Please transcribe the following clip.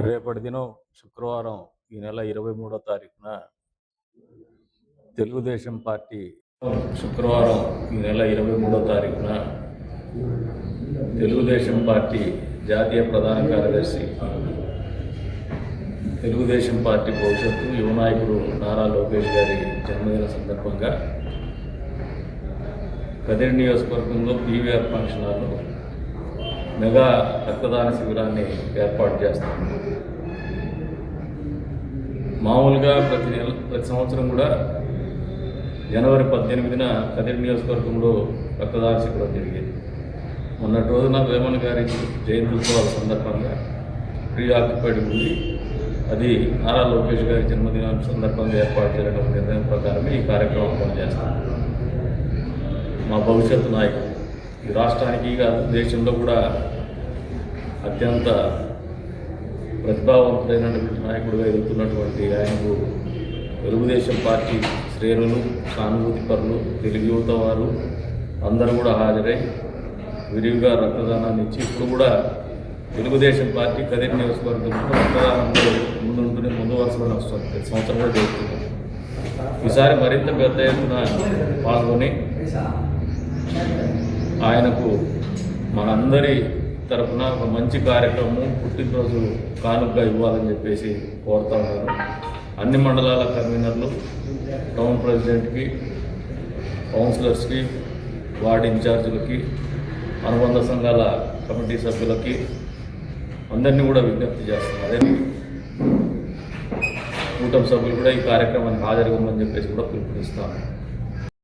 రేపటి దినం శుక్రవారం ఈ నెల ఇరవై మూడో తారీఖున తెలుగుదేశం పార్టీ శుక్రవారం ఈ నెల ఇరవై మూడో తారీఖున తెలుగుదేశం పార్టీ జాతీయ ప్రధాన కార్యదర్శి తెలుగుదేశం పార్టీ భవిష్యత్తు యువ నాయకుడు నారా లోకేష్ గారి జన్మదిన సందర్భంగా కదిరి నియోజకవర్గంలో పీవీఆర్ ఫంక్షన్ హాల్లో మెగా రక్తదాన శిబిరాన్ని ఏర్పాటు చేస్తాం. మామూలుగా ప్రతి నెల ప్రతి సంవత్సరం కూడా జనవరి పద్దెనిమిదిన కదిరి నియోజకవర్గంలో రక్తదాన శిబిరం జరిగేది. మొన్నటి రోజున వేమన్ గారి జయంతి ఉత్సవాల సందర్భంగా ప్రీ ఉంది. అది నారా లోకేష్ గారి జన్మదినం సందర్భంగా ఏర్పాటు చేయడం నిర్ణయం ప్రకారమే ఈ కార్యక్రమం పనిచేస్తాం మా భవిష్యత్తు నాయకుడు ఈ రాష్ట్రానికి కాదు దేశంలో కూడా అత్యంత ప్రతిభావంతుడైనటువంటి నాయకుడిగా ఎదుగుతున్నటువంటి ఆయనకు తెలుగుదేశం పార్టీ శ్రేణులు సానుభూతి పరులు తెలుగు యువత వారు అందరూ కూడా హాజరై విరివిగా రక్తదానాన్ని ఇచ్చి ఇప్పుడు కూడా తెలుగుదేశం పార్టీ కదిరి నియోజకవర్గంలో రక్తదానంలో ముందు ముందు వరుసలోనే వస్తుంది. ప్రతి సంవత్సరం కూడా జరుగుతుంది. ఈసారి మరింత పెద్ద ఎత్తున పాల్గొని ఆయనకు మనందరి తరఫున ఒక మంచి కార్యక్రమం పుట్టినరోజు కానుకగా ఇవ్వాలని చెప్పేసి కోరుతా ఉన్నారు అన్ని మండలాల కన్వీనర్లు టౌన్ ప్రెసిడెంట్కి కౌన్సిలర్స్కి వార్డు ఇన్ఛార్జీలకి అనుబంధ సంఘాల కమిటీ సభ్యులకి అందరినీ కూడా విజ్ఞప్తి చేస్తున్నారు అదే కూటమి సభ్యులు కూడా ఈ కార్యక్రమానికి హాజరుగా ఉందని చెప్పేసి కూడా పిలుపునిస్తాను.